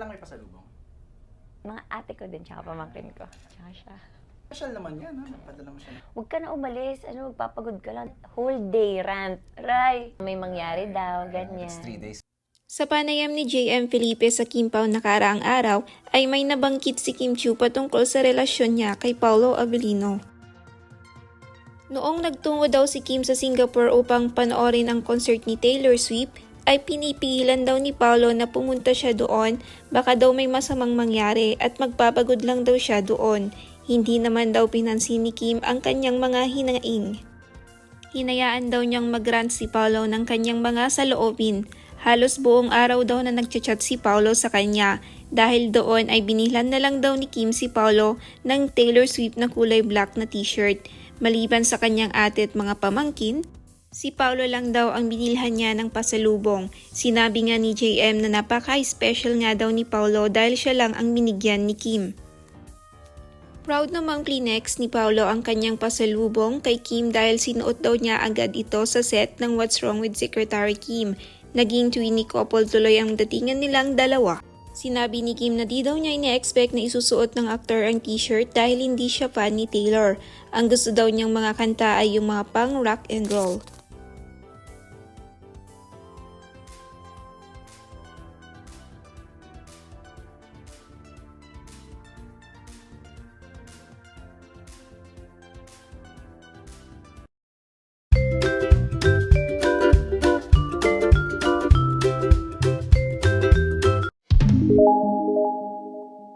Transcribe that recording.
lang may pasalubong? Mga ate ko din, tsaka pamangkin ko. Tsaka siya. Special naman yan, ha? Nagpadala mo siya. Huwag ka na umalis. Ano, magpapagod ka lang. Whole day rant. Ray, may mangyari daw, ganyan. It's three days. Sa panayam ni JM Felipe sa Kim Pao nakaraang araw ay may nabanggit si Kim Chiu patungkol sa relasyon niya kay Paulo Avellino. Noong nagtungo daw si Kim sa Singapore upang panoorin ang concert ni Taylor Swift, ay pinipigilan daw ni Paulo na pumunta siya doon, baka daw may masamang mangyari at magpapagod lang daw siya doon. Hindi naman daw pinansin ni Kim ang kanyang mga hinaing. Hinayaan daw niyang mag-rant si Paulo ng kanyang mga saloobin. Halos buong araw daw na nagchat-chat si Paulo sa kanya. Dahil doon ay binihlan na lang daw ni Kim si Paulo ng Taylor Swift na kulay black na t-shirt. Maliban sa kanyang ate at mga pamangkin, si Paulo lang daw ang binilhan niya ng pasalubong. Sinabi nga ni JM na napaka-special nga daw ni Paulo dahil siya lang ang binigyan ni Kim. Proud namang Kleenex ni Paulo ang kanyang pasalubong kay Kim dahil sinuot daw niya agad ito sa set ng What's Wrong with Secretary Kim. Naging twinny couple tuloy ang datingan nilang dalawa. Sinabi ni Kim na di daw niya ina-expect na isusuot ng aktor ang t-shirt dahil hindi siya fan ni Taylor. Ang gusto daw niyang mga kanta ay yung mga pang rock and roll.